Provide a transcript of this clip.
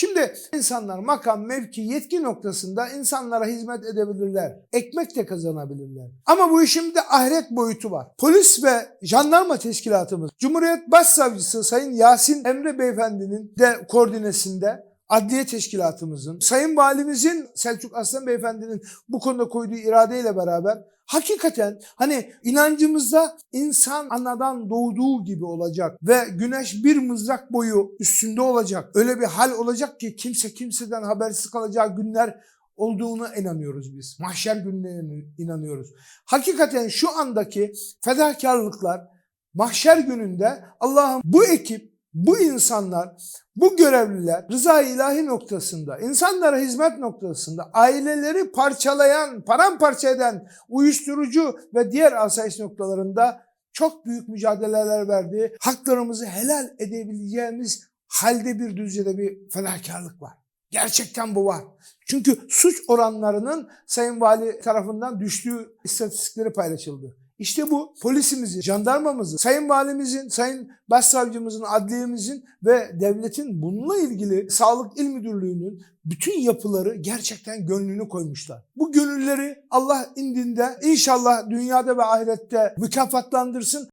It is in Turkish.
Şimdi insanlar makam, mevki, yetki noktasında insanlara hizmet edebilirler. Ekmek de kazanabilirler. Ama bu işin de ahiret boyutu var. Polis ve jandarma teşkilatımız, Cumhuriyet Başsavcısı Sayın Yasin Emre Beyefendi'nin de koordinesinde Adliye Teşkilatımızın, Sayın Valimizin Selçuk Aslan Beyefendi'nin bu konuda koyduğu iradeyle beraber hakikaten hani inancımızda insan anadan doğduğu gibi olacak ve güneş bir mızrak boyu üstünde olacak. Öyle bir hal olacak ki kimse kimseden habersiz kalacağı günler olduğuna inanıyoruz biz. Mahşer günlerine inanıyoruz. Hakikaten şu andaki fedakarlıklar mahşer gününde Allah'ım bu ekip, bu insanlar, bu görevliler rıza ilahi noktasında, insanlara hizmet noktasında aileleri parçalayan, paramparça eden uyuşturucu ve diğer asayiş noktalarında çok büyük mücadeleler verdi. Haklarımızı helal edebileceğimiz halde bir düzeyde bir fedakarlık var. Gerçekten bu var. Çünkü suç oranlarının Sayın Vali tarafından düştüğü istatistikleri paylaşıldı. İşte bu polisimizi, jandarmamızı, sayın valimizin, sayın başsavcımızın, adliyemizin ve devletin bununla ilgili Sağlık İl Müdürlüğü'nün bütün yapıları gerçekten gönlünü koymuşlar. Bu gönülleri Allah indinde inşallah dünyada ve ahirette mükafatlandırsın.